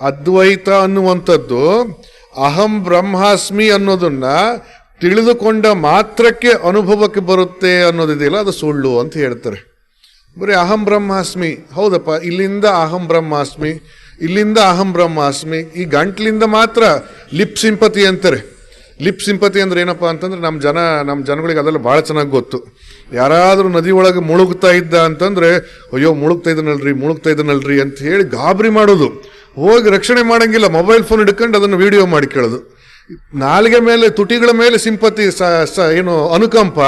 ಅದ್ವೈತ ಅನ್ನುವಂಥದ್ದು, ಅಹಂ ಬ್ರಹ್ಮಾಸ್ಮಿ ಅನ್ನೋದನ್ನ ತಿಳಿದುಕೊಂಡ ಮಾತ್ರಕ್ಕೆ ಅನುಭವಕ್ಕೆ ಬರುತ್ತೆ ಅನ್ನೋದಿದೆಯಲ್ಲ, ಅದು ಸುಳ್ಳು ಅಂತ ಹೇಳ್ತಾರೆ. ಬರೀ ಅಹಂ ಬ್ರಹ್ಮಾಸ್ಮಿ, ಹೌದಪ್ಪ, ಇಲ್ಲಿಂದ ಅಹಂ ಬ್ರಹ್ಮಾಸ್ಮಿ, ಇಲ್ಲಿಂದ ಅಹಂ ಬ್ರಹ್ಮಾಸ್ಮಿ, ಈ ಗಂಟ್ಲಿಂದ ಮಾತ್ರ ಲಿಪ್ ಸಿಂಪತಿ ಅಂತಾರೆ. ಲಿಪ್ ಸಿಂಪತಿ ಅಂದ್ರೆ ಏನಪ್ಪ ಅಂತಂದ್ರೆ ನಮ್ಮ ಜನ ನಮ್ಮ ಜನಗಳಿಗೆ ಅದೆಲ್ಲ ಭಾಳ ಚೆನ್ನಾಗಿ ಗೊತ್ತು. ಯಾರಾದರೂ ನದಿ ಒಳಗೆ ಮುಳುಗ್ತಾ ಇದ್ದ ಅಂತಂದ್ರೆ, ಅಯ್ಯೋ, ಮುಳುಗ್ತಾ ಇದ್ದನಲ್ರಿ ಮುಳುಗ್ತಾ ಇದ್ದನಲ್ರಿ ಅಂತ ಹೇಳಿ ಗಾಬರಿ ಮಾಡೋದು. ಹೋಗಿ ರಕ್ಷಣೆ ಮಾಡಂಗಿಲ್ಲ ಮೊಬೈಲ್ ಫೋನ್ ಹಿಡ್ಕೊಂಡು ಅದನ್ನು ವಿಡಿಯೋ ಮಾಡಿ ಕೇಳೋದು. ನಾಲಿಗೆ ಮೇಲೆ, ತುಟಿಗಳ ಮೇಲೆ ಸಿಂಪತಿ ಏನು ಅನುಕಂಪ.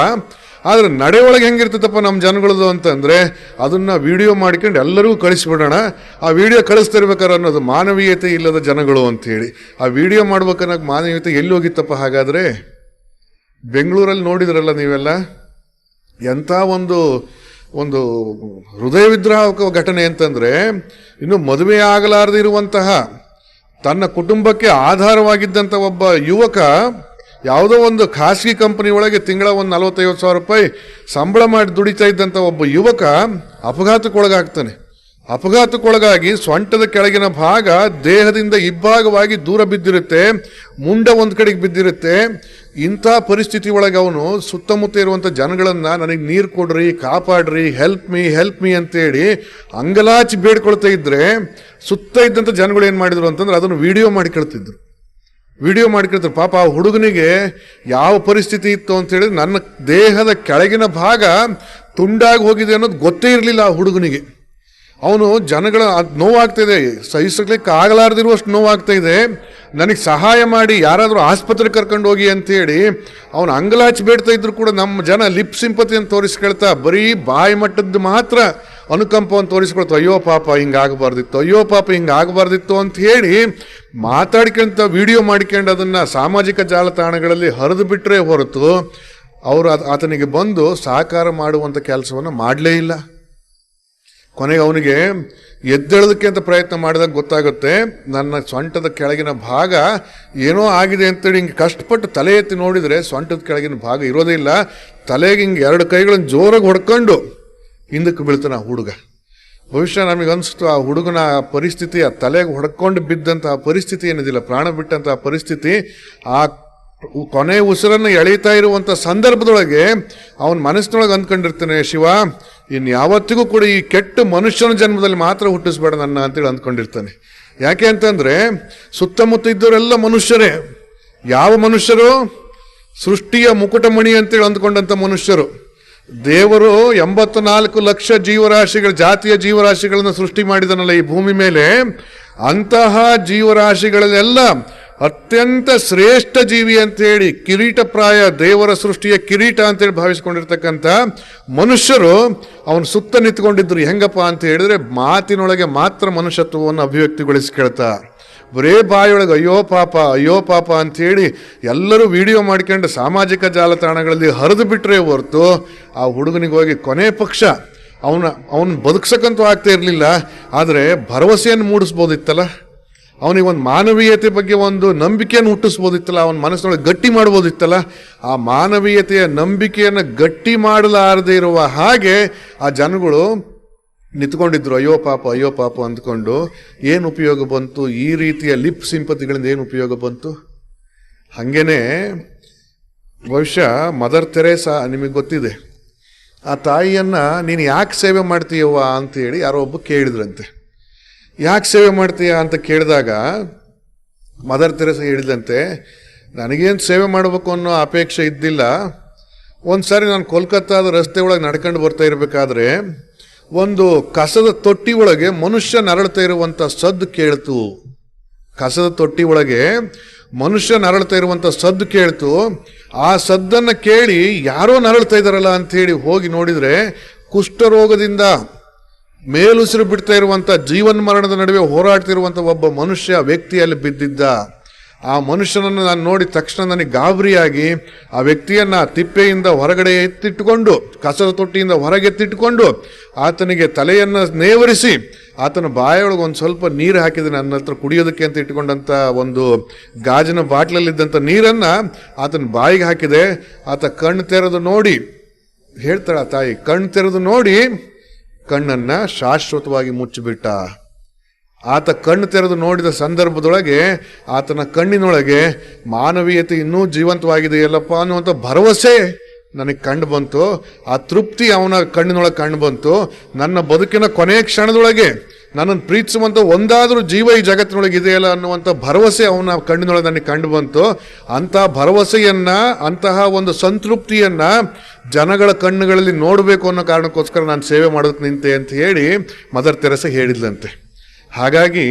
ಆದ್ರೆ ನಡೆ ಒಳಗೆ ಹೆಂಗಿರ್ತದಪ್ಪ ನಮ್ಮ ಜನಗಳದು ಅಂತಂದರೆ, ಅದನ್ನು ವಿಡಿಯೋ ಮಾಡ್ಕೊಂಡು ಎಲ್ಲರಿಗೂ ಕಳಿಸ್ಬಿಡೋಣ. ಆ ವಿಡಿಯೋ ಕಳಿಸ್ತಿರ್ಬೇಕಾರೆ ಅನ್ನೋದು ಮಾನವೀಯತೆ ಇಲ್ಲದ ಜನಗಳು ಅಂತ ಹೇಳಿ ಆ ವಿಡಿಯೋ ಮಾಡ್ಬೇಕನ್ನೋ ಮಾನವೀಯತೆ ಎಲ್ಲಿ ಹೋಗಿತ್ತಪ್ಪ ಹಾಗಾದ್ರೆ? ಬೆಂಗಳೂರಲ್ಲಿ ನೋಡಿದ್ರಲ್ಲ ನೀವೆಲ್ಲ? ಎಂಥ ಒಂದು ಒಂದು ಹೃದಯ ವಿದ್ರಾಹಕ ಘಟನೆ ಅಂತಂದ್ರೆ ಇನ್ನು ಮದುವೆ ಆಗಲಾರದೆ ಇರುವಂತಹ ತನ್ನ ಕುಟುಂಬಕ್ಕೆ ಆಧಾರವಾಗಿದ್ದಂಥ ಒಬ್ಬ ಯುವಕ ಯಾವುದೋ ಒಂದು ಖಾಸಗಿ ಕಂಪನಿ ಒಳಗೆ ತಿಂಗಳ ಒಂದು ನಲವತ್ತೈವತ್ತು ಸಾವಿರ ರೂಪಾಯಿ ಸಂಬಳ ಮಾಡಿ ದುಡಿತಾ ಇದ್ದಂಥ ಒಬ್ಬ ಯುವಕ ಅಪಘಾತಕ್ಕೊಳಗಾಗ್ತಾನೆ. ಅಪಘಾತಕ್ಕೊಳಗಾಗಿ ಸೊಂಟದ ಕೆಳಗಿನ ಭಾಗ ದೇಹದಿಂದ ಇಬ್ಬಾಗವಾಗಿ ದೂರ ಬಿದ್ದಿರುತ್ತೆ ಮುಂಡ ಒಂದು ಕಡೆಗೆ ಬಿದ್ದಿರುತ್ತೆ. ಇಂಥ ಪರಿಸ್ಥಿತಿ ಒಳಗೆ ಅವನು ಸುತ್ತಮುತ್ತ ಇರುವಂಥ ಜನಗಳನ್ನು ನನಗೆ ನೀರು ಕೊಡ್ರಿ, ಕಾಪಾಡ್ರಿ ಹೆಲ್ಪ್ ಮೀ ಹೆಲ್ಪ್ ಮೀ ಅಂತೇಳಿ ಅಂಗಲಾಚಿ ಬೇಡ್ಕೊಳ್ತಾ ಇದ್ದರೆ ಸುತ್ತ ಇದ್ದಂಥ ಜನಗಳು ಏನು ಮಾಡಿದ್ರು ಅಂತಂದ್ರೆ ಅದನ್ನು ವಿಡಿಯೋ ಮಾಡಿ ಕೇಳ್ತಿದ್ರು. ವಿಡಿಯೋ ಮಾಡ್ಕೊಳ್ತಾರೆ ಪಾಪ ಆ ಹುಡುಗನಿಗೆ ಯಾವ ಪರಿಸ್ಥಿತಿ ಇತ್ತು ಅಂತ ಹೇಳಿದ್ರೆ ನನ್ನ ದೇಹದ ಕೆಳಗಿನ ಭಾಗ ತುಂಡಾಗಿ ಹೋಗಿದೆ ಅನ್ನೋದು ಗೊತ್ತೇ ಇರಲಿಲ್ಲ ಆ ಹುಡುಗನಿಗೆ. ಅವನು ಜನಗಳ ಅದು ನೋವಾಗ್ತಾ ಇದೆ ಸಹಿಸಲಿಕ್ಕೆ ಆಗಲಾರ್ದಿರುವಷ್ಟು ನೋವಾಗ್ತಾ ಇದೆ. ನನಗೆ ಸಹಾಯ ಮಾಡಿ ಯಾರಾದರೂ ಆಸ್ಪತ್ರೆಗೆ ಕರ್ಕೊಂಡು ಹೋಗಿ ಅಂತೇಳಿ ಅವನು ಅಂಗಲಾಚಿ ಬೇಡ್ತಾ ಇದ್ರು ಕೂಡ ನಮ್ಮ ಜನ ಲಿಪ್ ಸಿಂಪತಿಯನ್ನು ತೋರಿಸ್ಕೊಳ್ತಾ ಬರೀ ಬಾಯಿ ಮಟ್ಟದ್ದು ಮಾತ್ರ ಅನುಕಂಪವನ್ನು ತೋರಿಸ್ಕೊಳ್ತು, ಅಯ್ಯೋ ಪಾಪ, ಹಿಂಗಾಗಬಾರ್ದಿತ್ತು, ಅಯ್ಯೋ ಪಾಪ, ಹಿಂಗಾಗಬಾರ್ದಿತ್ತು ಅಂತ ಹೇಳಿ ಮಾತಾಡ್ಕೊಂತ ವಿಡಿಯೋ ಮಾಡ್ಕೊಂಡು ಅದನ್ನು ಸಾಮಾಜಿಕ ಜಾಲತಾಣಗಳಲ್ಲಿ ಹರಿದು ಬಿಟ್ಟರೆ ಹೊರತು, ಅವರು ಆತನಿಗೆ ಬಂದು ಸಹಕಾರ ಮಾಡುವಂಥ ಕೆಲಸವನ್ನು ಮಾಡಲೇ ಇಲ್ಲ. ಕೊನೆಗೆ ಅವನಿಗೆ, ಎದ್ದೇಳೋದಕ್ಕೆ ಅಂತ ಪ್ರಯತ್ನ ಮಾಡಿದಾಗ ಗೊತ್ತಾಗುತ್ತೆ, ನನ್ನ ಸೊಂಟದ ಕೆಳಗಿನ ಭಾಗ ಏನೋ ಆಗಿದೆ ಅಂತೇಳಿ ಹಿಂಗೆ ಕಷ್ಟಪಟ್ಟು ತಲೆ ಎತ್ತಿ ನೋಡಿದರೆ ಸೊಂಟದ ಕೆಳಗಿನ ಭಾಗ ಇರೋದೇ ಇಲ್ಲ. ತಲೆಗೆ ಹಿಂಗೆ ಎರಡು ಕೈಗಳನ್ನು ಜೋರಾಗಿ ಹೊಡ್ಕೊಂಡು ಹಿಂದಕ್ಕೆ ಬೀಳ್ತಾನೆ ಆ ಹುಡುಗ. ಬಹುಶಃ ನಮಗೆ ಅನಿಸ್ತು ಆ ಹುಡುಗನ ಆ ಪರಿಸ್ಥಿತಿ, ಆ ತಲೆಗೆ ಹೊಡ್ಕೊಂಡು ಬಿದ್ದಂಥ ಪರಿಸ್ಥಿತಿ ಏನಿದಿಲ್ಲ, ಪ್ರಾಣ ಬಿಟ್ಟಂಥ ಪರಿಸ್ಥಿತಿ, ಆ ಕೊನೆ ಉಸಿರನ್ನು ಎಳೀತಾ ಇರುವಂಥ ಸಂದರ್ಭದೊಳಗೆ ಅವನ ಮನಸ್ಸಿನೊಳಗೆ ಅಂದ್ಕೊಂಡಿರ್ತಾನೆ, ಶಿವ ಇನ್ನು ಯಾವತ್ತಿಗೂ ಕೂಡ ಈ ಕೆಟ್ಟ ಮನುಷ್ಯನ ಜನ್ಮದಲ್ಲಿ ಮಾತ್ರ ಹುಟ್ಟಿಸ್ಬೇಡ ನನ್ನ ಅಂತೇಳಿ ಅಂದ್ಕೊಂಡಿರ್ತಾನೆ. ಯಾಕೆ ಅಂತಂದರೆ ಸುತ್ತಮುತ್ತ ಇದ್ದವರೆಲ್ಲ ಮನುಷ್ಯರೇ. ಯಾವ ಮನುಷ್ಯರು? ಸೃಷ್ಟಿಯ ಮುಕುಟಮಣಿ ಅಂತೇಳಿ ಅಂದ್ಕೊಂಡಂಥ ಮನುಷ್ಯರು. ದೇವರು ಎಂಬತ್ತು ನಾಲ್ಕು ಲಕ್ಷ ಜೀವರಾಶಿಗಳ, ಜಾತಿಯ ಜೀವರಾಶಿಗಳನ್ನು ಸೃಷ್ಟಿ ಮಾಡಿದನಲ್ಲ ಈ ಭೂಮಿ ಮೇಲೆ? ಅಂತಹ ಜೀವರಾಶಿಗಳಲ್ಲೆಲ್ಲ ಅತ್ಯಂತ ಶ್ರೇಷ್ಠ ಜೀವಿ ಅಂತೇಳಿ ಕಿರೀಟಪ್ರಾಯ ದೇವರ ಸೃಷ್ಟಿಯ ಕಿರೀಟ ಅಂತೇಳಿ ಭಾವಿಸ್ಕೊಂಡಿರ್ತಕ್ಕಂಥ ಮನುಷ್ಯರು ಅವನ ಸುತ್ತ ನಿಂತ್ಕೊಂಡಿದ್ರು. ಹೆಂಗಪ್ಪ ಅಂತ ಹೇಳಿದ್ರೆ ಮಾತಿನೊಳಗೆ ಮಾತ್ರ ಮನುಷ್ಯತ್ವವನ್ನು ಅಭಿವ್ಯಕ್ತಿಗೊಳಿಸಿ ಕೇಳ್ತಾ. ಬರೇ ಬಾಯಿಯೊಳಗೆ ಅಯ್ಯೋ ಪಾಪ ಅಯ್ಯೋ ಪಾಪ ಅಂಥೇಳಿ ಎಲ್ಲರೂ ವಿಡಿಯೋ ಮಾಡ್ಕೊಂಡು ಸಾಮಾಜಿಕ ಜಾಲತಾಣಗಳಲ್ಲಿ ಹರಿದು ಬಿಟ್ಟರೆ ಹೊರತು ಆ ಹುಡುಗನಿಗೆ ಹೋಗಿ ಕೊನೆ ಪಕ್ಷ ಅವನ, ಅವನು ಬದುಕ್ಸಕ್ಕಂತೂ ಆಗ್ತಾ ಇರಲಿಲ್ಲ. ಆದರೆ ಭರವಸೆಯನ್ನು ಮೂಡಿಸ್ಬೋದಿತ್ತಲ್ಲ? ಅವನಿಗೆ ಒಂದು ಮಾನವೀಯತೆ ಬಗ್ಗೆ ಒಂದು ನಂಬಿಕೆಯನ್ನು ಹುಟ್ಟಿಸ್ಬೋದಿತ್ತಲ್ಲ, ಅವನ ಮನಸ್ಸಿನೊಳಗೆ ಗಟ್ಟಿ ಮಾಡ್ಬೋದಿತ್ತಲ್ಲ, ಆ ಮಾನವೀಯತೆಯ ನಂಬಿಕೆಯನ್ನು ಗಟ್ಟಿ ಮಾಡಲಾರದೇ ಇರುವ ಹಾಗೆ ಆ ಜನಗಳು ನಿಂತ್ಕೊಂಡಿದ್ರು, ಅಯ್ಯೋ ಪಾಪ ಅಯ್ಯೋ ಪಾಪ ಅಂದ್ಕೊಂಡು, ಏನು ಉಪಯೋಗ ಬಂತು, ಈ ರೀತಿಯ ಲಿಪ್ ಸಿಂಪತಿಗಳಿಂದ ಏನು ಉಪಯೋಗ ಬಂತು? ಹಾಗೇನೆ ಬಹುಶಃ ಮದರ್ ತೆರೇಸಾ ನಿಮಗೆ ಗೊತ್ತಿದೆ, ಆ ತಾಯಿಯನ್ನು ನೀನು ಯಾಕೆ ಸೇವೆ ಮಾಡ್ತೀಯವ್ವ ಅಂತೇಳಿ ಯಾರೋ ಒಬ್ಬ ಕೇಳಿದ್ರಂತೆ. ಯಾಕೆ ಸೇವೆ ಮಾಡ್ತೀಯಾ ಅಂತ ಕೇಳಿದಾಗ ಮದರ್ ತೆರೆಸ ಹೇಳಿದಂತೆ, ನನಗೇನು ಸೇವೆ ಮಾಡಬೇಕು ಅನ್ನೋ ಅಪೇಕ್ಷೆ ಇದ್ದಿಲ್ಲ. ಒಂದು ಸಾರಿ ನಾನು ಕೋಲ್ಕತ್ತಾದ ರಸ್ತೆ ಒಳಗೆ ನಡ್ಕೊಂಡು ಬರ್ತಾ ಇರಬೇಕಾದ್ರೆ, ಒಂದು ಕಸದ ತೊಟ್ಟಿ ಒಳಗೆ ಮನುಷ್ಯ ನರಳ್ತಾ ಇರುವಂಥ ಸದ್ದು ಕೇಳ್ತು. ಕಸದ ತೊಟ್ಟಿ ಒಳಗೆ ಮನುಷ್ಯ ನರಳ್ತಾ ಇರುವಂಥ ಸದ್ದು ಕೇಳ್ತು. ಆ ಸದ್ದನ್ನು ಕೇಳಿ ಯಾರೋ ನರಳ್ತಾ ಇದ್ದಾರಲ್ಲ ಅಂತ ಹೇಳಿ ಹೋಗಿ ನೋಡಿದರೆ ಕುಷ್ಠರೋಗದಿಂದ ಮೇಲುಸಿರು ಬಿಡ್ತಾ ಇರುವಂಥ ಜೀವನ್ ಮರಣದ ನಡುವೆ ಹೋರಾಡ್ತಿರುವಂಥ ಒಬ್ಬ ಮನುಷ್ಯ ವ್ಯಕ್ತಿಯಲ್ಲಿ ಬಿದ್ದಿದ್ದ, ಆ ಮನುಷ್ಯನನ್ನು ನಾನು ನೋಡಿದ ತಕ್ಷಣ ನನಗೆ ಗಾಬರಿಯಾಗಿ ಆ ವ್ಯಕ್ತಿಯನ್ನು ತಿಪ್ಪೆಯಿಂದ ಹೊರಗಡೆ ಎತ್ತಿಟ್ಟುಕೊಂಡು, ಕಸದ ತೊಟ್ಟಿಯಿಂದ ಹೊರಗೆತ್ತಿಟ್ಟುಕೊಂಡು ಆತನಿಗೆ ತಲೆಯನ್ನು ನೇವರಿಸಿ, ಆತನ ಬಾಯೊಳಗೆ ಒಂದು ಸ್ವಲ್ಪ ನೀರು ಹಾಕಿದೆ, ನನ್ನ ಹತ್ರ ಕುಡಿಯೋದಕ್ಕೆ ಅಂತ ಇಟ್ಕೊಂಡಂತ ಒಂದು ಗಾಜಿನ ಬಾಟ್ಲಲ್ಲಿದ್ದಂಥ ನೀರನ್ನು ಆತನ ಬಾಯಿಗೆ ಹಾಕಿದೆ. ಆತ ಕಣ್ಣು ತೆರೆದು ನೋಡಿ, ಹೇಳ್ತಾಳ ತಾಯಿ, ಕಣ್ಣು ತೆರೆದು ನೋಡಿ ಕಣ್ಣನ್ನ ಶಾಶ್ವತವಾಗಿ ಮುಚ್ಚಿಬಿಟ್ಟ. ಆತ ಕಣ್ಣು ತೆರೆದು ನೋಡಿದ ಸಂದರ್ಭದೊಳಗೆ ಆತನ ಕಣ್ಣಿನೊಳಗೆ ಮಾನವೀಯತೆ ಇನ್ನೂ ಜೀವಂತವಾಗಿದೆಯಲ್ಲಪ್ಪ ಅನ್ನುವಂಥ ಭರವಸೆ ನನಗೆ ಕಂಡು ಬಂತು. ಆ ತೃಪ್ತಿ ಅವನ ಕಣ್ಣಿನೊಳಗೆ ಕಂಡು ಬಂತು. ನನ್ನ ಬದುಕಿನ ಕೊನೆಯ ಕ್ಷಣದೊಳಗೆ ನನ್ನನ್ನು ಪ್ರೀತಿಸುವಂಥ ಒಂದಾದರೂ ಜೀವ ಈ ಜಗತ್ತಿನೊಳಗೆ ಇದೆಯಲ್ಲ ಅನ್ನುವಂಥ ಭರವಸೆ ಅವನ ಕಣ್ಣಿನೊಳಗೆ ನನಗೆ ಕಂಡು ಬಂತು ಅಂತಹ ಭರವಸೆಯನ್ನು, ಅಂತಹ ಒಂದು ಸಂತೃಪ್ತಿಯನ್ನು ಜನಗಳ ಕಣ್ಣುಗಳಲ್ಲಿ ನೋಡಬೇಕು ಅನ್ನೋ ಕಾರಣಕ್ಕೋಸ್ಕರ ನಾನು ಸೇವೆ ಮಾಡೋದಕ್ಕೆ ನಿಂತೆ ಅಂತ ಹೇಳಿ ಮದರ್ ತೆರಸ ಹೇಳಿದ್ಲಂತೆ. ಹಾಗಾಗಿ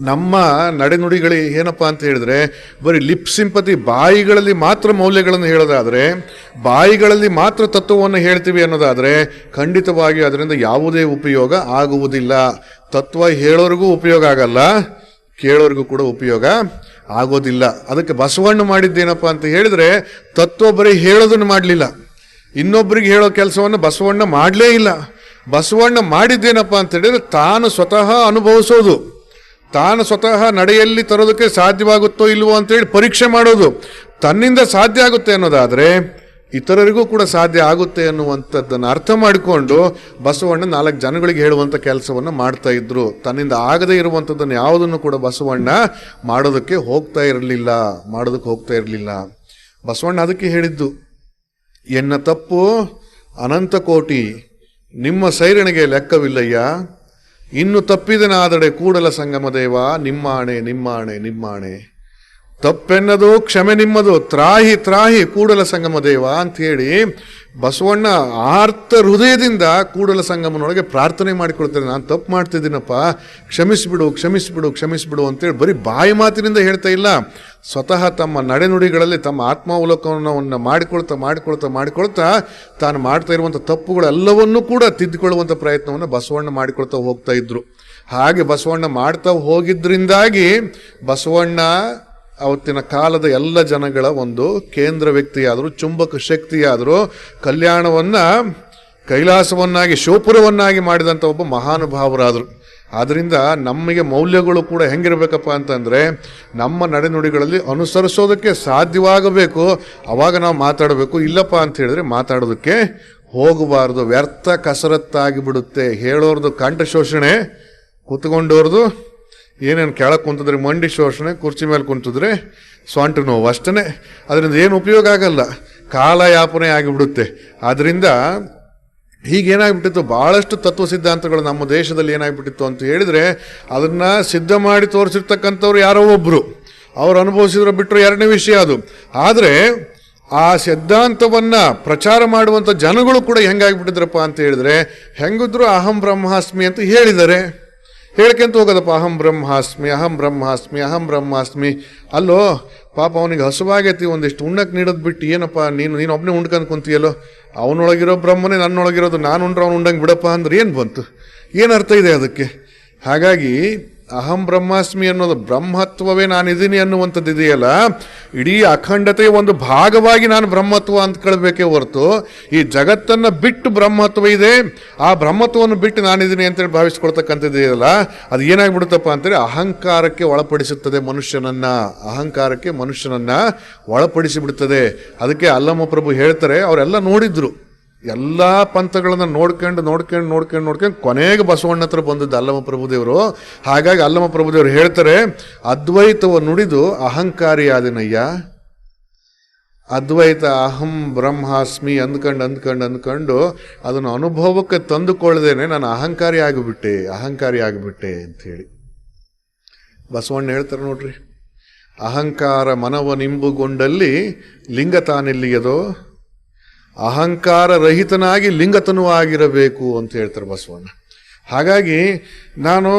ನಮ್ಮ ನಡೆನುಡಿಗಳು ಏನಪ್ಪ ಅಂತ ಹೇಳಿದ್ರೆ, ಬರೀ ಲಿಪ್ ಸಿಂಪತಿ ಬಾಯಿಗಳಲ್ಲಿ ಮಾತ್ರ ಮೌಲ್ಯಗಳನ್ನು ಹೇಳೋದಾದರೆ, ಬಾಯಿಗಳಲ್ಲಿ ಮಾತ್ರ ತತ್ವವನ್ನು ಹೇಳ್ತೀವಿ ಅನ್ನೋದಾದರೆ, ಖಂಡಿತವಾಗಿ ಅದರಿಂದ ಯಾವುದೇ ಉಪಯೋಗ ಆಗುವುದಿಲ್ಲ. ತತ್ವ ಹೇಳೋರಿಗೂ ಉಪಯೋಗ ಆಗಲ್ಲ, ಕೇಳೋರಿಗೂ ಕೂಡ ಉಪಯೋಗ ಆಗೋದಿಲ್ಲ. ಅದಕ್ಕೆ ಬಸವಣ್ಣ ಮಾಡಿದ್ದೇನಪ್ಪ ಅಂತ ಹೇಳಿದ್ರೆ, ತತ್ವ ಬರೀ ಹೇಳೋದನ್ನು ಮಾಡಲಿಲ್ಲ. ಇನ್ನೊಬ್ಬರಿಗೆ ಹೇಳೋ ಕೆಲಸವನ್ನು ಬಸವಣ್ಣ ಮಾಡಲೇ ಇಲ್ಲ. ಬಸವಣ್ಣ ಮಾಡಿದ್ದೇನಪ್ಪ ಅಂತ ಹೇಳಿದ್ರೆ, ತಾನು ಸ್ವತಃ ಅನುಭವಿಸೋದು. ತಾನು ಸ್ವತಃ ನಡೆಯಲ್ಲಿ ತರೋದಕ್ಕೆ ಸಾಧ್ಯವಾಗುತ್ತೋ ಇಲ್ವೋ ಅಂತೇಳಿ ಪರೀಕ್ಷೆ ಮಾಡೋದು ತನ್ನಿಂದ ಸಾಧ್ಯ ಆಗುತ್ತೆ ಅನ್ನೋದಾದ್ರೆ ಇತರರಿಗೂ ಕೂಡ ಸಾಧ್ಯ ಆಗುತ್ತೆ ಅನ್ನುವಂಥದ್ದನ್ನು ಅರ್ಥ ಮಾಡಿಕೊಂಡು ಬಸವಣ್ಣ ನಾಲ್ಕು ಜನಗಳಿಗೆ ಹೇಳುವಂಥ ಕೆಲಸವನ್ನು ಮಾಡ್ತಾ ಇದ್ರು. ತನ್ನಿಂದ ಆಗದೇ ಇರುವಂಥದ್ದನ್ನು ಯಾವುದನ್ನು ಕೂಡ ಬಸವಣ್ಣ ಮಾಡೋದಕ್ಕೆ ಹೋಗ್ತಾ ಇರಲಿಲ್ಲ, ಮಾಡೋದಕ್ಕೆ ಹೋಗ್ತಾ ಇರಲಿಲ್ಲ. ಬಸವಣ್ಣ ಅದಕ್ಕೆ ಹೇಳಿದ್ದು, ಎನ್ನ ತಪ್ಪು ಅನಂತ ಕೋಟಿ ನಿಮ್ಮ ಸೈರಣೆಗೆ ಲೆಕ್ಕವಿಲ್ಲಯ್ಯ. ಇನ್ನು ತಪ್ಪಿದನಾದಡೆ ಕೂಡಲ ಸಂಗಮ ದೇವ ನಿಮ್ಮಾಣೆ ನಿಮ್ಮಾಣೆ ನಿಮ್ಮಾಣೆ. ತಪ್ಪೆನ್ನದು, ಕ್ಷಮೆ ನಿಮ್ಮದು, ತ್ರಾಹಿ ತ್ರಾಹಿ, ಕೂಡಲ ಸಂಗಮ ದೇವ ಅಂತ ಹೇಳಿ ಬಸವಣ್ಣ ಆರ್ತ ಹೃದಯದಿಂದ ಕೂಡಲ ಸಂಗಮನೊಳಗೆ ಪ್ರಾರ್ಥನೆ ಮಾಡಿಕೊಳ್ತಾರೆ. ನಾನು ತಪ್ಪು ಮಾಡ್ತಿದ್ದೀನಪ್ಪ, ಕ್ಷಮಿಸಿಬಿಡು ಕ್ಷಮಿಸಿಬಿಡು ಕ್ಷಮಿಸಿಬಿಡು ಅಂತೇಳಿ ಬರೀ ಬಾಯಿ ಮಾತಿನಿಂದ ಹೇಳ್ತಾ ಇಲ್ಲ. ಸ್ವತಃ ತಮ್ಮ ನಡೆನುಡಿಗಳಲ್ಲಿ ತಮ್ಮ ಆತ್ಮಾವಲೋಕನವನ್ನು ಮಾಡಿಕೊಳ್ತಾ ಮಾಡಿಕೊಳ್ತಾ ಮಾಡಿಕೊಳ್ತಾ ತಾನು ಮಾಡ್ತಾ ಇರುವಂಥ ತಪ್ಪುಗಳೆಲ್ಲವನ್ನೂ ಕೂಡ ತಿದ್ದುಕೊಳ್ಳುವಂಥ ಪ್ರಯತ್ನವನ್ನು ಬಸವಣ್ಣ ಮಾಡಿಕೊಳ್ತಾ ಹೋಗ್ತಾ ಇದ್ರು. ಹಾಗೆ ಬಸವಣ್ಣ ಮಾಡ್ತಾ ಹೋಗಿದ್ದರಿಂದಾಗಿ ಬಸವಣ್ಣ ಅವತ್ತಿನ ಕಾಲದ ಎಲ್ಲ ಜನಗಳ ಒಂದು ಕೇಂದ್ರ ವ್ಯಕ್ತಿಯಾದರೂ, ಚುಂಬಕ ಶಕ್ತಿಯಾದರೂ, ಕಲ್ಯಾಣವನ್ನ, ಕೈಲಾಸವನ್ನಾಗಿ ಶೋಪುರವನ್ನಾಗಿ ಮಾಡಿದಂಥ ಒಬ್ಬ ಮಹಾನುಭಾವರಾದರು. ಆದ್ದರಿಂದ ನಮಗೆ ಮೌಲ್ಯಗಳು ಕೂಡ ಹೆಂಗಿರಬೇಕಪ್ಪ ಅಂತಂದರೆ, ನಮ್ಮ ನಡೆನುಡಿಗಳಲ್ಲಿ ಅನುಸರಿಸೋದಕ್ಕೆ ಸಾಧ್ಯವಾಗಬೇಕು. ಅವಾಗ ನಾವು ಮಾತಾಡಬೇಕು. ಇಲ್ಲಪ್ಪ ಅಂತ ಹೇಳಿದ್ರೆ ಮಾತಾಡೋದಕ್ಕೆ ಹೋಗಬಾರ್ದು. ವ್ಯರ್ಥ ಕಸರತ್ತಾಗಿ ಬಿಡುತ್ತೆ. ಹೇಳೋರ್ದು ಕಂಠ ಶೋಷಣೆ ಕೂತ್ಕೊಂಡವ್ರದು ಏನೇನು ಕೆಳಗೆ ಕುಂತಿದ್ರೆ ಮಂಡಿ ಶೋಷಣೆ, ಕುರ್ಚಿ ಮೇಲೆ ಕುಂತಿದ್ರೆ ಸ್ವಂಟ ನೋವು ಅಷ್ಟೇ ಅದರಿಂದ ಏನು ಉಪಯೋಗ ಆಗಲ್ಲ. ಕಾಲ ಯಾಪನೆ ಆಗಿಬಿಡುತ್ತೆ. ಆದ್ದರಿಂದ ಹೀಗೇನಾಗ್ಬಿಟ್ಟಿತ್ತು ಭಾಳಷ್ಟು ತತ್ವ ಸಿದ್ಧಾಂತಗಳು ನಮ್ಮ ದೇಶದಲ್ಲಿ ಏನಾಗ್ಬಿಟ್ಟಿತ್ತು ಅಂತ ಹೇಳಿದ್ರೆ ಅದನ್ನು ಸಿದ್ಧ ಮಾಡಿ ತೋರಿಸಿರ್ತಕ್ಕಂಥವ್ರು ಯಾರೋ ಒಬ್ಬರು ಅವ್ರು ಅನುಭವಿಸಿದ್ರು ಬಿಟ್ಟರು ಎರಡನೇ ವಿಷಯ ಅದು. ಆದರೆ ಆ ಸಿದ್ಧಾಂತವನ್ನು ಪ್ರಚಾರ ಮಾಡುವಂಥ ಜನಗಳು ಕೂಡ ಹೆಂಗಾಗ್ಬಿಟ್ಟಿದ್ರಪ್ಪ ಅಂತ ಹೇಳಿದ್ರೆ, ಹೆಂಗಿದ್ರು ಅಹಂ ಬ್ರಹ್ಮಾಸ್ಮಿ ಅಂತ ಹೇಳಿದ್ದಾರೆ. ಹೇಳ್ಕೊಂತ ಹೋಗೋದಪ್ಪ, ಅಹಂ ಬ್ರಹ್ಮಾಸ್ಮಿ ಅಹಂ ಬ್ರಹ್ಮಾಸ್ಮಿ ಅಹಂ ಬ್ರಹ್ಮಾಸ್ಮಿ. ಅಲ್ಲೋ, ಪಾಪ ಅವನಿಗೆ ಹಸುವಾಗೈತಿ, ಒಂದಿಷ್ಟು ಉಣ್ಣಕ್ಕೆ ನೀಡೋದು ಬಿಟ್ಟು, ಏನಪ್ಪ, ನೀನು ನೀನು ಒಬ್ಬನೇ ಉಂಡ್ಕೊಂಡು ಕುಂತೀಯಲ್ಲೋ? ಅವನೊಳಗಿರೋ ಬ್ರಹ್ಮನೇ ನನ್ನೊಳಗಿರೋದು, ನಾನು ಉಂಡ್ರೆ ಅವ್ನು ಉಂಡಂಗೆ ಬಿಡಪ್ಪ ಅಂದ್ರೆ ಏನು ಬಂತು? ಅರ್ಥ ಇದೆ ಅದಕ್ಕೆ? ಹಾಗಾಗಿ ಅಹಂ ಬ್ರಹ್ಮಾಸ್ಮಿ ಅನ್ನೋದು ಬ್ರಹ್ಮತ್ವವೇ ನಾನಿದ್ದೀನಿ ಅನ್ನುವಂಥದ್ದು ಇದೆಯಲ್ಲ? ಇಡೀ ಅಖಂಡತೆಯ ಒಂದು ಭಾಗವಾಗಿ ನಾನು ಬ್ರಹ್ಮತ್ವ ಅಂದ್ಕೊಳ್ಬೇಕೇ ಹೊರತು, ಈ ಜಗತ್ತನ್ನು ಬಿಟ್ಟು ಬ್ರಹ್ಮತ್ವ ಇದೆ, ಆ ಬ್ರಹ್ಮತ್ವವನ್ನು ಬಿಟ್ಟು ನಾನಿದ್ದೀನಿ ಅಂತೇಳಿ ಭಾವಿಸ್ಕೊಳ್ತಕ್ಕಂಥದ್ದು ಇದೆಯಲ್ಲ, ಅದು ಏನಾಗ್ಬಿಡುತ್ತಪ್ಪ ಅಂತೇಳಿ ಅಹಂಕಾರಕ್ಕೆ ಒಳಪಡಿಸುತ್ತದೆ ಮನುಷ್ಯನನ್ನ, ಅಹಂಕಾರಕ್ಕೆ ಮನುಷ್ಯನನ್ನ ಒಳಪಡಿಸಿಬಿಡುತ್ತದೆ. ಅದಕ್ಕೆ ಅಲ್ಲಮ್ಮ ಪ್ರಭು ಹೇಳ್ತಾರೆ, ಅವರೆಲ್ಲ ನೋಡಿದ್ರು. ಎಲ್ಲ ಪಂಥಗಳನ್ನು ನೋಡ್ಕೊಂಡು ನೋಡ್ಕೊಂಡು ನೋಡ್ಕೊಂಡು ನೋಡ್ಕೊಂಡು ಕೊನೆಗೆ ಬಸವಣ್ಣ ಹತ್ರ ಬಂದದ್ದು ಅಲ್ಲಮ ಪ್ರಭುದೇವರು. ಹಾಗಾಗಿ ಅಲ್ಲಮ ಪ್ರಭುದೇವರು ಹೇಳ್ತಾರೆ, ಅದ್ವೈತವ ನುಡಿದು ಅಹಂಕಾರಿಯಾದನಯ್ಯ. ಅದ್ವೈತ ಅಹಂ ಬ್ರಹ್ಮಾಸ್ಮಿ ಅಂದ್ಕೊಂಡು ಅಂದ್ಕೊಂಡು ಅಂದ್ಕೊಂಡು ಅದನ್ನು ಅನುಭವಕ್ಕೆ ತಂದುಕೊಳ್ಳದೇನೆ ನಾನು ಅಹಂಕಾರಿ ಆಗಿಬಿಟ್ಟೆ ಅಹಂಕಾರಿ ಆಗಿಬಿಟ್ಟೆ ಅಂಥೇಳಿ. ಬಸವಣ್ಣ ಹೇಳ್ತಾರೆ ನೋಡ್ರಿ, ಅಹಂಕಾರ ಮನವ ನಿಂಬುಗೊಂಡಲ್ಲಿ ಲಿಂಗ ತಾನೆಲ್ಲಿಯದೋ ಅಹಂಕಾರ ರಹಿತನಾಗಿ ಲಿಂಗತನುವಾಗಿರಬೇಕು ಅಂತ ಹೇಳ್ತಾರೆ ಬಸವಣ್ಣ. ಹಾಗಾಗಿ ನಾನು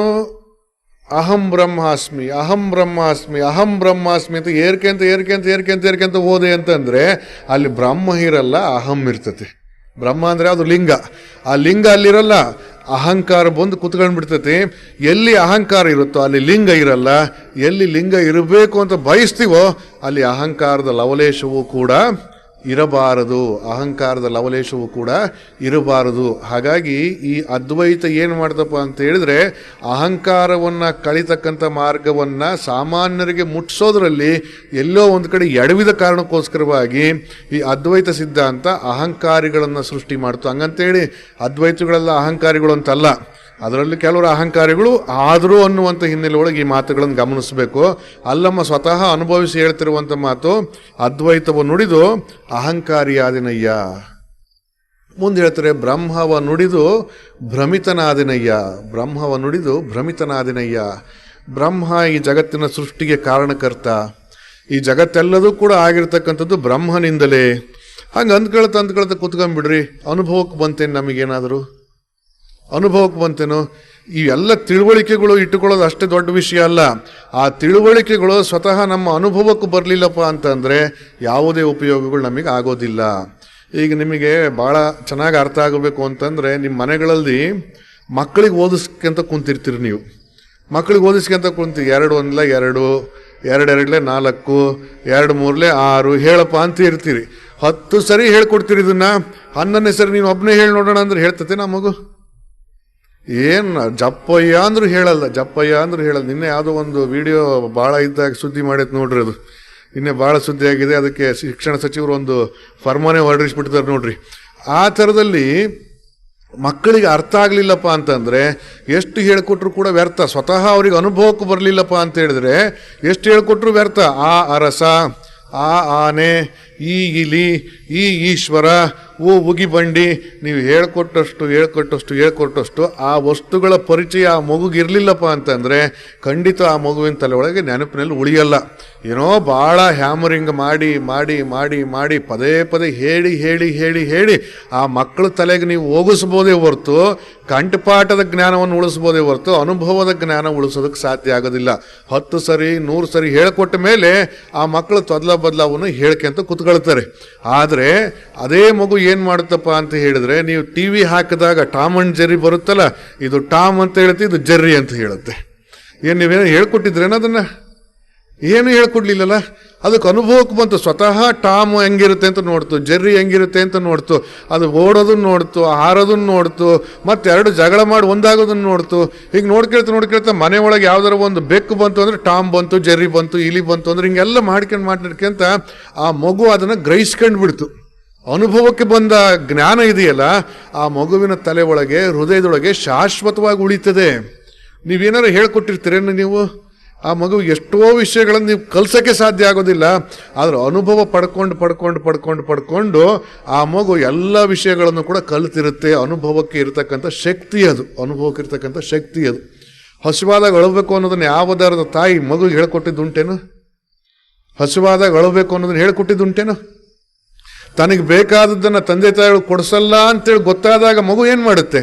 ಅಹಂ ಬ್ರಹ್ಮಾಸ್ಮಿ ಅಹಂ ಬ್ರಹ್ಮಾಸ್ಮಿ ಅಹಂ ಬ್ರಹ್ಮಾಸ್ಮಿ ಅಂತ ಏರ್ಕೆಂತ ಏರ್ಕೆಂತ ಏರ್ಕೆಂತ ಏರ್ಕೆಂತ ಹೋದೆ ಅಂತಂದರೆ ಅಲ್ಲಿ ಬ್ರಹ್ಮ ಇರಲ್ಲ, ಅಹಂ ಇರ್ತತೆ ಬ್ರಹ್ಮ ಅಂದರೆ ಅದು ಲಿಂಗ. ಆ ಲಿಂಗ ಅಲ್ಲಿರಲ್ಲ, ಅಹಂಕಾರ ಬಂದು ಕುತ್ಕೊಂಡು ಬಿಡ್ತೈತಿ ಎಲ್ಲಿ ಅಹಂಕಾರ ಇರುತ್ತೋ ಅಲ್ಲಿ ಲಿಂಗ ಇರಲ್ಲ. ಎಲ್ಲಿ ಲಿಂಗ ಇರಬೇಕು ಅಂತ ಬಯಸ್ತೀವೋ ಅಲ್ಲಿ ಅಹಂಕಾರದ ಲವಲೇಶವೂ ಕೂಡ ಇರಬಾರದು, ಅಹಂಕಾರದ ಲವಲೇಶವು ಕೂಡ ಇರಬಾರದು. ಹಾಗಾಗಿ ಈ ಅದ್ವೈತ ಏನು ಮಾಡ್ತಪ್ಪ ಅಂತ ಹೇಳಿದ್ರೆ, ಅಹಂಕಾರವನ್ನು ಕಳಿತಕ್ಕಂಥ ಮಾರ್ಗವನ್ನು ಸಾಮಾನ್ಯರಿಗೆ ಮುಟ್ಸೋದ್ರಲ್ಲಿ ಎಲ್ಲೋ ಒಂದು ಕಡೆ ಎಡವಿದ ಕಾರಣಕ್ಕೋಸ್ಕರವಾಗಿ ಈ ಅದ್ವೈತ ಸಿದ್ಧಾಂತ ಅಹಂಕಾರಿಗಳನ್ನು ಸೃಷ್ಟಿ ಮಾಡ್ತು. ಹಂಗಂತೇಳಿ ಅದ್ವೈತಗಳೆಲ್ಲ ಅಹಂಕಾರಿಗಳು ಅಂತಲ್ಲ. ಅದರಲ್ಲಿ ಕೆಲವರು ಅಹಂಕಾರಿಗಳು ಆದರೂ ಅನ್ನುವಂಥ ಹಿನ್ನೆಲೆ ಒಳಗೆ ಈ ಮಾತುಗಳನ್ನು ಗಮನಿಸಬೇಕು. ಅಲ್ಲಮ್ಮ ಸ್ವತಃ ಅನುಭವಿಸಿ ಹೇಳ್ತಿರುವಂಥ ಮಾತು ಅದ್ವೈತವು ನುಡಿದು ಅಹಂಕಾರಿಯಾದಿನಯ್ಯ. ಮುಂದೆ ಹೇಳ್ತಾರೆ, ಬ್ರಹ್ಮವ ನುಡಿದು ಭ್ರಮಿತನಾದಿನಯ್ಯ. ಬ್ರಹ್ಮವ ನುಡಿದು ಭ್ರಮಿತನಾದಿನಯ್ಯ. ಬ್ರಹ್ಮ ಈ ಜಗತ್ತಿನ ಸೃಷ್ಟಿಗೆ ಕಾರಣಕರ್ತ. ಈ ಜಗತ್ತೆಲ್ಲದೂ ಕೂಡ ಆಗಿರ್ತಕ್ಕಂಥದ್ದು ಬ್ರಹ್ಮನಿಂದಲೇ. ಹಂಗೆ ಅಂದ್ಕೊಳ್ತಾ ಅಂದ್ಕೊಳ್ತಾ ಕುತ್ಕೊಂಡ್ಬಿಡ್ರಿ, ಅನುಭವಕ್ಕೆ ಬಂತೇನು ನಮಗೇನಾದರೂ? ಅನುಭವಕ್ಕೆ ಬಂತೇನೋ? ಇವೆಲ್ಲ ತಿಳುವಳಿಕೆಗಳು ಇಟ್ಟುಕೊಳ್ಳೋದು ಅಷ್ಟೇ ದೊಡ್ಡ ವಿಷಯ ಅಲ್ಲ. ಆ ತಿಳುವಳಿಕೆಗಳು ಸ್ವತಃ ನಮ್ಮ ಅನುಭವಕ್ಕೆ ಬರಲಿಲ್ಲಪ್ಪ ಅಂತಂದರೆ ಯಾವುದೇ ಉಪಯೋಗಗಳು ನಮಗೆ ಆಗೋದಿಲ್ಲ. ಈಗ ನಿಮಗೆ ಭಾಳ ಚೆನ್ನಾಗಿ ಅರ್ಥ ಆಗಬೇಕು ಅಂತಂದರೆ ನಿಮ್ಮ ಮನೆಗಳಲ್ಲಿ ಮಕ್ಕಳಿಗೆ ಓದಿಸ್ಕೊಂತ ಕುಂತಿರ್ತೀರಿ ನೀವು. ಮಕ್ಕಳಿಗೆ ಓದಿಸ್ಕೊಂತ ಕುಂತಿ, ಎರಡು ಒಂದ್ಲ ಎರಡು ಎರಡು ಎರಡ್ಲೆ ನಾಲ್ಕು, ಎರಡು ಮೂರಲೇ ಆರು, ಹೇಳಪ್ಪ ಅಂತ ಇರ್ತೀರಿ. ಹತ್ತು ಸರಿ ಹೇಳ್ಕೊಡ್ತೀರಿ ಇದನ್ನು. ಹನ್ನೊಂದನೇ ಸರಿ ನೀವು ಒಬ್ಬನೇ ಹೇಳಿ ನೋಡೋಣ ಅಂದ್ರೆ ಹೇಳ್ತತೆ ನಾ ಏನು ಜಪ್ಪಯ್ಯ ಅಂದ್ರೂ ಹೇಳಲ್ಲ, ಜಪ್ಪಯ್ಯ ಅಂದ್ರೂ ಹೇಳಲ್ಲ. ನಿನ್ನೆ ಯಾವುದೋ ಒಂದು ವಿಡಿಯೋ ಭಾಳ ಇದ್ದಾಗ ಸುದ್ದಿ ಮಾಡೈತೆ ನೋಡ್ರಿ ಅದು. ನಿನ್ನೆ ಭಾಳ ಸುದ್ದಿ ಆಗಿದೆ, ಅದಕ್ಕೆ ಶಿಕ್ಷಣ ಸಚಿವರು ಒಂದು ಫರ್ಮಾನೇ ಹೊರಡಿಸ್ಬಿಟ್ಟಿದ್ದಾರೆ ನೋಡ್ರಿ. ಆ ಥರದಲ್ಲಿ ಮಕ್ಕಳಿಗೆ ಅರ್ಥ ಆಗಲಿಲ್ಲಪ್ಪ ಅಂತಂದರೆ, ಎಷ್ಟು ಹೇಳಿಕೊಟ್ರು ಕೂಡ ವ್ಯರ್ಥ. ಸ್ವತಃ ಅವ್ರಿಗೆ ಅನುಭವಕ್ಕೆ ಬರಲಿಲ್ಲಪ್ಪ ಅಂತ ಹೇಳಿದ್ರೆ, ಎಷ್ಟು ಹೇಳಿಕೊಟ್ರು ವ್ಯರ್ಥ. ಆ ಅರಸ, ಆ ಆನೆ ಈ ಇಲಿ ಈ ಈಶ್ವರ, ಓ ಉಗಿ ಬಂಡಿ, ನೀವು ಹೇಳ್ಕೊಟ್ಟಷ್ಟು ಹೇಳ್ಕೊಟ್ಟಷ್ಟು ಹೇಳ್ಕೊಟ್ಟಷ್ಟು, ಆ ವಸ್ತುಗಳ ಪರಿಚಯ ಆ ಮಗುಗಿರಲಿಲ್ಲಪ್ಪ ಅಂತಂದರೆ ಖಂಡಿತ ಆ ಮಗುವಿನ ತಲೆ ಒಳಗೆ ನೆನಪಿನಲ್ಲಿ ಉಳಿಯಲ್ಲ. ಏನೋ ಭಾಳ ಹ್ಯಾಮರಿಂಗ್ ಮಾಡಿ ಮಾಡಿ ಮಾಡಿ ಮಾಡಿ, ಪದೇ ಪದೇ ಹೇಳಿ ಹೇಳಿ ಹೇಳಿ ಹೇಳಿ ಆ ಮಕ್ಕಳ ತಲೆಗೆ ನೀವು ಹೋಗಿಸ್ಬೋದೇ ಹೊರತು, ಕಂಠಪಾಠದ ಜ್ಞಾನವನ್ನು ಉಳಿಸ್ಬೋದೇ ಹೊರತು, ಅನುಭವದ ಜ್ಞಾನ ಉಳಿಸೋದಕ್ಕೆ ಸಾಧ್ಯ ಆಗೋದಿಲ್ಲ. ಹತ್ತು ಸರಿ, ನೂರು ಸರಿ ಹೇಳ್ಕೊಟ್ಟ ಮೇಲೆ ಆ ಮಕ್ಕಳು ತೊದಲ ಬದಲಾವನ್ನು ಹೇಳ್ಕೊಂತ ಕುತ್ಕೊಳ್ತಾರೆ ಆದರೆ ಅದೇ ಮಗು ಏನು ಮಾಡುತ್ತಪ್ಪ ಅಂತ ಹೇಳಿದ್ರೆ, ನೀವು ಟಿ ವಿ ಹಾಕಿದಾಗ ಟಾಮ್ ಅಂಡ್ ಜೆರ್ರಿ ಬರುತ್ತಲ್ಲ, ಇದು ಟಾಮ್ ಅಂತ ಹೇಳುತ್ತೆ ಇದು ಜೆರ್ರಿ ಅಂತ ಹೇಳುತ್ತೆ. ಏನು ನೀವೇನು ಹೇಳ್ಕೊಟ್ಟಿದ್ರೇನೋ ಅದನ್ನ? ಏನು ಹೇಳ್ಕೊಡ್ಲಿಲ್ಲಲ್ಲ? ಅದಕ್ಕೆ ಅನುಭವಕ್ಕೆ ಬಂತು. ಸ್ವತಃ ಟಾಮ್ ಹೆಂಗಿರುತ್ತೆ ಅಂತ ನೋಡ್ತು, ಜರ್ರಿ ಹೆಂಗಿರುತ್ತೆ ಅಂತ ನೋಡ್ತು, ಅದು ಓಡೋದನ್ನು ನೋಡ್ತು, ಹಾರೋದನ್ನು ನೋಡ್ತು ಮತ್ತೆ ಎರಡು ಜಗಳ ಮಾಡಿ ಒಂದಾಗೋದನ್ನು ನೋಡ್ತು. ಹೀಗೆ ನೋಡ್ಕೊಳ್ತಾ ನೋಡ್ಕೇಳ್ತಾ ಮನೆ ಒಳಗೆ ಯಾವ್ದಾರ ಒಂದು ಬೆಕ್ಕು ಬಂತು ಅಂದ್ರೆ ಟಾಮ್ ಬಂತು, ಜರ್ರಿ ಬಂತು, ಇಲಿ ಬಂತು ಅಂದ್ರೆ ಹಿಂಗೆಲ್ಲ ಮಾಡ್ಕೊಂಡು ಮಾಡ್ಕೊಂತ ಆ ಮಗು ಅದನ್ನು ಗ್ರಹಿಸ್ಕೊಂಡು ಬಿಡ್ತು. ಅನುಭವಕ್ಕೆ ಬಂದ ಜ್ಞಾನ ಇದೆಯಲ್ಲ, ಆ ಮಗುವಿನ ತಲೆ ಒಳಗೆ, ಹೃದಯದೊಳಗೆ ಶಾಶ್ವತವಾಗಿ ಉಳಿತದೆ. ನೀವೇನಾರು ಹೇಳ್ಕೊಟ್ಟಿರ್ತೀರೇನು ನೀವು? ಆ ಮಗು ಎಷ್ಟೋ ವಿಷಯಗಳನ್ನು ನೀವು ಕಲ್ಸೋಕ್ಕೆ ಸಾಧ್ಯ ಆಗೋದಿಲ್ಲ, ಆದರೆ ಅನುಭವ ಪಡ್ಕೊಂಡು ಪಡ್ಕೊಂಡು ಪಡ್ಕೊಂಡು ಪಡ್ಕೊಂಡು ಆ ಮಗು ಎಲ್ಲ ವಿಷಯಗಳನ್ನು ಕೂಡ ಕಲ್ತಿರುತ್ತೆ. ಅನುಭವಕ್ಕೆ ಇರತಕ್ಕಂಥ ಶಕ್ತಿ ಅದು. ಅನುಭವಕ್ಕೆ ಇರತಕ್ಕಂಥ ಶಕ್ತಿ ಅದು. ಹಸುವಾದಾಗ ಅಳಬೇಕು ಅನ್ನೋದನ್ನು ಯಾವುದಾರದ ತಾಯಿ ಮಗುಗೆ ಹೇಳ್ಕೊಟ್ಟಿದ್ದುಂಟೇನು? ಹಸುವಾದಾಗ ಅಳಬೇಕು ಅನ್ನೋದನ್ನು ಹೇಳ್ಕೊಟ್ಟಿದ್ದುಂಟೇನು? ತನಗೆ ಬೇಕಾದದ್ದನ್ನು ತಂದೆ ತಾಯಿಗಳು ಕೊಡಿಸಲ್ಲ ಅಂತೇಳಿ ಗೊತ್ತಾದಾಗ ಮಗು ಏನು ಮಾಡುತ್ತೆ?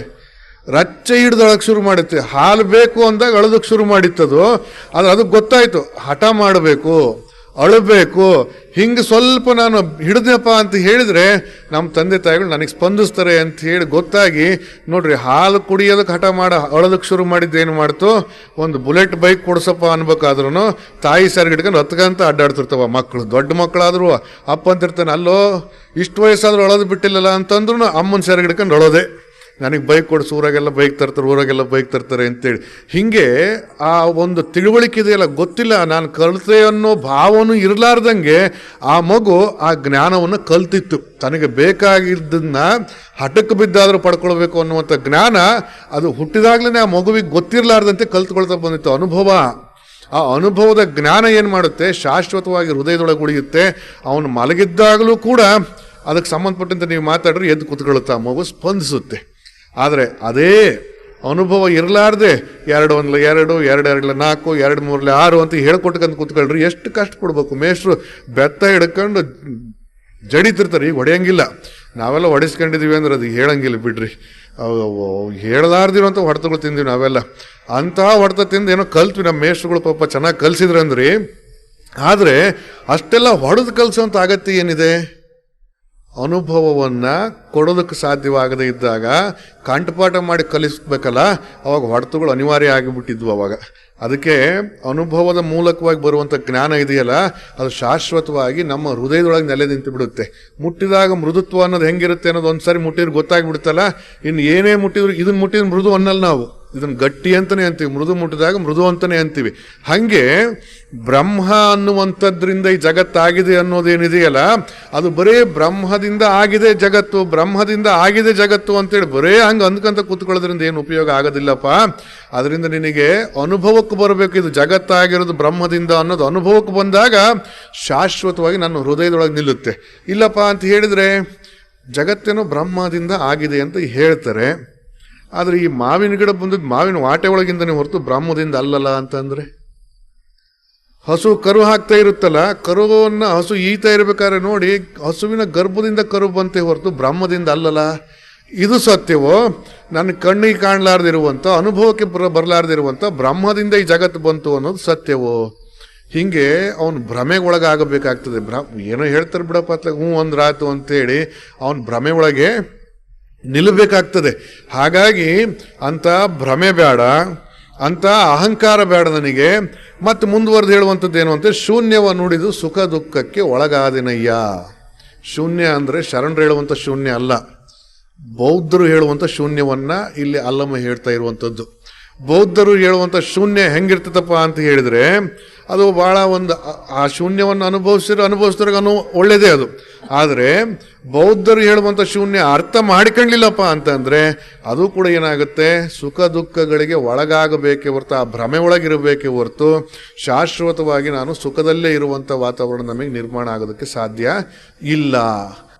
ರಚ್ಚೆ ಹಿಡ್ದೊಳಗೆ ಶುರು ಮಾಡುತ್ತೆ. ಹಾಲು ಬೇಕು ಅಂದಾಗ ಅಳೋದಕ್ಕೆ ಶುರು ಮಾಡಿತ್ತದು. ಅದು ಅದಕ್ಕೆ ಗೊತ್ತಾಯ್ತು. ಹಠ ಮಾಡಬೇಕು, ಅಳಬೇಕು. ಹಿಂಗೆ ಸ್ವಲ್ಪ ನಾನು ಹಿಡಿದೆಪ್ಪ ಅಂತ ಹೇಳಿದ್ರೆ ನಮ್ಮ ತಂದೆ ತಾಯಿಗಳು ನನಗೆ ಸ್ಪಂದಿಸ್ತಾರೆ ಅಂತ ಹೇಳಿ ಗೊತ್ತಾಗಿ, ನೋಡ್ರಿ, ಹಾಲು ಕುಡಿಯೋದಕ್ಕೆ ಹಠ ಮಾಡ ಅಳೋದಕ್ಕೆ ಶುರು ಮಾಡಿದ್ದು ಏನು ಮಾಡ್ತು? ಒಂದು ಬುಲೆಟ್ ಬೈಕ್ ಕೊಡ್ಸಪ್ಪ ಅನ್ಬೇಕಾದ್ರೂ ತಾಯಿ ಸರಿಗಿಡ್ಕೊಂಡು ಹತ್ಕಂತ ಅಡ್ಡಾಡ್ತಿರ್ತವ ಮಕ್ಕಳು ದೊಡ್ಡ ಮಕ್ಕಳಾದ್ರು ಅಪ್ಪ ಅಂತಿರ್ತಾನೆ, ಅಲ್ಲೋ, ಇಷ್ಟು ವಯಸ್ಸಾದ್ರೂ ಅಳೋದು ಬಿಟ್ಟಿಲ್ಲಲ್ಲ ಅಂತಂದ್ರೂ ಅಮ್ಮನ ಸೆರಗಿಡ್ಕೊಂಡು ಅಳೋದೆ. ನನಗೆ ಬೈಕ್ ಕೊಡಿಸು, ಊರಾಗೆಲ್ಲ ಬೈಕ್ ತರ್ತಾರೆ, ಊರಾಗೆಲ್ಲ ಬೈಕ್ ತರ್ತಾರೆ ಅಂತೇಳಿ. ಹೀಗೆ ಆ ಒಂದು ತಿಳುವಳಿಕೆ ಇದೆಯಲ್ಲ, ಗೊತ್ತಿಲ್ಲ, ನಾನು ಕಲಿತೆ ಅನ್ನೋ ಭಾವನೂ ಇರಲಾರ್ದಂಗೆ ಆ ಮಗು ಆ ಜ್ಞಾನವನ್ನು ಕಲ್ತಿತ್ತು. ತನಗೆ ಬೇಕಾಗಿದ್ದನ್ನ ಹಠಕ್ಕೆ ಬಿದ್ದಾದರೂ ಪಡ್ಕೊಳ್ಬೇಕು ಅನ್ನುವಂಥ ಜ್ಞಾನ ಅದು ಹುಟ್ಟಿದಾಗಲೇ ಆ ಮಗುವಿಗೆ ಗೊತ್ತಿರಲಾರ್ದಂತೆ ಕಲ್ತ್ಕೊಳ್ತಾ ಬಂದಿತ್ತು. ಅನುಭವ. ಆ ಅನುಭವದ ಜ್ಞಾನ ಏನು ಮಾಡುತ್ತೆ? ಶಾಶ್ವತವಾಗಿ ಹೃದಯದೊಳಗೆ ಉಳಿಯುತ್ತೆ. ಅವನು ಮಲಗಿದ್ದಾಗಲೂ ಕೂಡ ಅದಕ್ಕೆ ಸಂಬಂಧಪಟ್ಟಂತೆ ನೀವು ಮಾತಾಡಿದ್ರೆ ಎದ್ದು ಕೂತ್ಕೊಳ್ಳುತ್ತೆ ಆ ಮಗು ಸ್ಪಂದಿಸುತ್ತೆ. ಆದರೆ ಅದೇ ಅನುಭವ ಇರಲಾರ್ದೆ ಎರಡು ಒಂದ್ಲ ಎರಡು ಎರಡು ಎರಡ್ಲ ನಾಲ್ಕು, ಎರಡು ಮೂರಲ್ಲಿ ಆರು ಅಂತ ಹೇಳ್ಕೊಟ್ಕಂತ ಕೂತ್ಕೊಳ್ರಿ. ಎಷ್ಟು ಕಷ್ಟ ಕೊಡಬೇಕು ಮೇಷ್ಟ್ರು. ಬೆತ್ತ ಹಿಡ್ಕೊಂಡು ಜಡಿತಿರ್ತಾರೆ. ಈಗ ಹೊಡೆಯಂಗಿಲ್ಲ. ನಾವೆಲ್ಲ ಹೊಡೆಸ್ಕೊಂಡಿದ್ದೀವಿ ಅಂದ್ರೆ ಅದು ಹೇಳಂಗಿಲ್ಲ ಬಿಡ್ರಿ. ಹೇಳಲಾರ್ದಿರೋಂಥ ಹೊಡೆತಗಳು ತಿಂದೀವಿ ನಾವೆಲ್ಲ. ಅಂತಹ ಹೊಡೆತ ತಿಂದು ಏನೋ ಕಲ್ತ್ವಿ ನಮ್ಮ ಮೇಷ್ಟ್ರುಗಳು ಪಾಪ ಚೆನ್ನಾಗಿ ಕಲ್ಸಿದ್ರಂದ್ರಿ. ಆದರೆ ಅಷ್ಟೆಲ್ಲ ಹೊಡೆದು ಕಲಿಸೋಂಥ ಅಗತ್ಯ ಏನಿದೆ? ಅನುಭವವನ್ನು ಕೊಡೋದಕ್ಕೆ ಸಾಧ್ಯವಾಗದೇ ಇದ್ದಾಗ ಕಂಠಪಾಠ ಮಾಡಿ ಕಲಿಸ್ಬೇಕಲ್ಲ, ಅವಾಗ ಹೊಡೆತುಗಳು ಅನಿವಾರ್ಯ ಆಗಿಬಿಟ್ಟಿದ್ವು ಅವಾಗ. ಅದಕ್ಕೆ ಅನುಭವದ ಮೂಲಕವಾಗಿ ಬರುವಂಥ ಜ್ಞಾನ ಇದೆಯಲ್ಲ, ಅದು ಶಾಶ್ವತವಾಗಿ ನಮ್ಮ ಹೃದಯದೊಳಗೆ ನೆಲೆ ನಿಂತು ಬಿಡುತ್ತೆ ಮುಟ್ಟಿದಾಗ ಮೃದುತ್ವ ಅನ್ನೋದು ಹೆಂಗಿರುತ್ತೆ ಅನ್ನೋದು ಒಂದು ಸಾರಿ ಮುಟ್ಟಿದ್ರೆ ಗೊತ್ತಾಗ್ಬಿಡುತ್ತಲ್ಲ, ಇನ್ನು ಏನೇ ಮುಟ್ಟಿದ್ರು ಇದನ್ನು ಮುಟ್ಟಿದ್ರೆ ಮೃದು ಅನ್ನಲ್ಲ ನಾವು. ಇದನ್ನ ಗಟ್ಟಿ ಅಂತಲೇ ಅಂತೀವಿ, ಮೃದು ಮುಟ್ಟಿದಾಗ ಮೃದು ಅಂತಾನೆ ಅಂತೀವಿ. ಹಾಗೆ ಬ್ರಹ್ಮ ಅನ್ನುವಂಥದ್ರಿಂದ ಈ ಜಗತ್ತಾಗಿದೆ ಅನ್ನೋದೇನಿದೆಯಲ್ಲ, ಅದು ಬರೇ ಬ್ರಹ್ಮದಿಂದ ಆಗಿದೆ ಜಗತ್ತು, ಬ್ರಹ್ಮದಿಂದ ಆಗಿದೆ ಜಗತ್ತು ಅಂತೇಳಿ ಬರೇ ಹಂಗೆ ಅಂದ್ಕಂತ ಕೂತ್ಕೊಳ್ಳೋದ್ರಿಂದ ಏನು ಉಪಯೋಗ ಆಗೋದಿಲ್ಲಪ್ಪ. ಅದರಿಂದ ನಿನಗೆ ಅನುಭವಕ್ಕೆ ಬರಬೇಕು, ಇದು ಜಗತ್ತಾಗಿರೋದು ಬ್ರಹ್ಮದಿಂದ ಅನ್ನೋದು ಅನುಭವಕ್ಕೆ ಬಂದಾಗ ಶಾಶ್ವತವಾಗಿ ನನ್ನ ಹೃದಯದೊಳಗೆ ನಿಲ್ಲುತ್ತೆ. ಇಲ್ಲಪ್ಪ ಅಂತ ಹೇಳಿದರೆ ಜಗತ್ತೇನೋ ಬ್ರಹ್ಮದಿಂದ ಆಗಿದೆ ಅಂತ ಹೇಳ್ತಾರೆ. ಆದರೆ ಈ ಮಾವಿನ ಗಿಡ ಬಂದದ್ದು ಮಾವಿನ ವಾಟೆ ಒಳಗಿಂದನೇ ಹೊರತು ಬ್ರಹ್ಮದಿಂದ ಅಲ್ಲಲ್ಲ ಅಂತಂದರೆ? ಹಸು ಕರು ಹಾಕ್ತಾ ಇರುತ್ತಲ್ಲ, ಕರುವನ್ನು ಹಸು ಈತಾ ಇರಬೇಕಾದ್ರೆ ನೋಡಿ, ಹಸುವಿನ ಗರ್ಭದಿಂದ ಕರು ಬಂತೆ ಹೊರತು ಬ್ರಹ್ಮದಿಂದ ಅಲ್ಲಲ್ಲ. ಇದು ಸತ್ಯವೋ? ನನ್ನ ಕಣ್ಣಿಗೆ ಕಾಣಲಾರ್ದಿರುವಂಥ ಅನುಭವಕ್ಕೆ ಬರ ಬರಲಾರ್ದಿರುವಂಥ ಬ್ರಹ್ಮದಿಂದ ಈ ಜಗತ್ತು ಬಂತು ಅನ್ನೋದು ಸತ್ಯವೋ? ಹೀಗೆ ಅವನು ಭ್ರಮೆಗೊಳಗಾಗಬೇಕಾಗ್ತದೆ. ಭ್ರ ಏನೋ ಹೇಳ್ತಾರೆ ಬಿಡಪ್ಪ ಹ್ಞೂ ಅಂದ್ರಾತು ಅಂತೇಳಿ, ಅವನು ಭ್ರಮೆ ಒಳಗೆ ನಿಲ್ಲಬೇಕಾಗ್ತದೆ. ಹಾಗಾಗಿ ಅಂತ ಭ್ರಮೆ ಬೇಡ ಅಂತ ಅಹಂಕಾರ ಬೇಡ ನನಗೆ. ಮತ್ತು ಮುಂದುವರೆದು ಹೇಳುವಂಥದ್ದು ಏನು ಅಂತ ಶೂನ್ಯವ ನುಡಿದು ಸುಖ ದುಃಖಕ್ಕೆ ಒಳಗಾದಿನಯ್ಯ. ಶೂನ್ಯ ಅಂದರೆ ಶರಣರು ಹೇಳುವಂಥ ಶೂನ್ಯ ಅಲ್ಲ. ಬೌದ್ಧರು ಹೇಳುವಂಥ ಶೂನ್ಯವನ್ನು ಇಲ್ಲಿ ಅಲ್ಲಮ್ಮ ಹೇಳ್ತಾ ಇರುವಂಥದ್ದು. ಬೌದ್ಧರು ಹೇಳುವಂಥ ಶೂನ್ಯ ಹೆಂಗಿರ್ತದಪ್ಪ ಅಂತ ಹೇಳಿದ್ರೆ ಅದು ಬಹಳ ಒಂದು, ಆ- ಶೂನ್ಯವನ್ನು ಅನುಭವಿಸಿರೋ ಅನುಭವಿಸಿದಾಗ ಅನು, ಒಳ್ಳೇದೇ ಅದು. ಆದರೆ, ಬೌದ್ಧರು ಹೇಳುವಂಥ ಶೂನ್ಯ ಅರ್ಥ ಮಾಡಿಕೊಳ್ಳಿಲ್ಲಪ್ಪ ಅಂತಂದರೆ, ಅದು ಕೂಡ ಏನಾಗುತ್ತೆ? ಸುಖ ದುಃಖಗಳಿಗೆ ಒಳಗಾಗಬೇಕೇ ಹೊರತು, ಆ ಭ್ರಮೆ ಒಳಗಿರಬೇಕೇ ಹೊರತು, ಶಾಶ್ವತವಾಗಿ ನಾನು ಸುಖದಲ್ಲೇ ಇರುವಂಥ ವಾತಾವರಣ ನಮಗೆ ನಿರ್ಮಾಣ ಆಗೋದಕ್ಕೆ ಸಾಧ್ಯ ಇಲ್ಲ.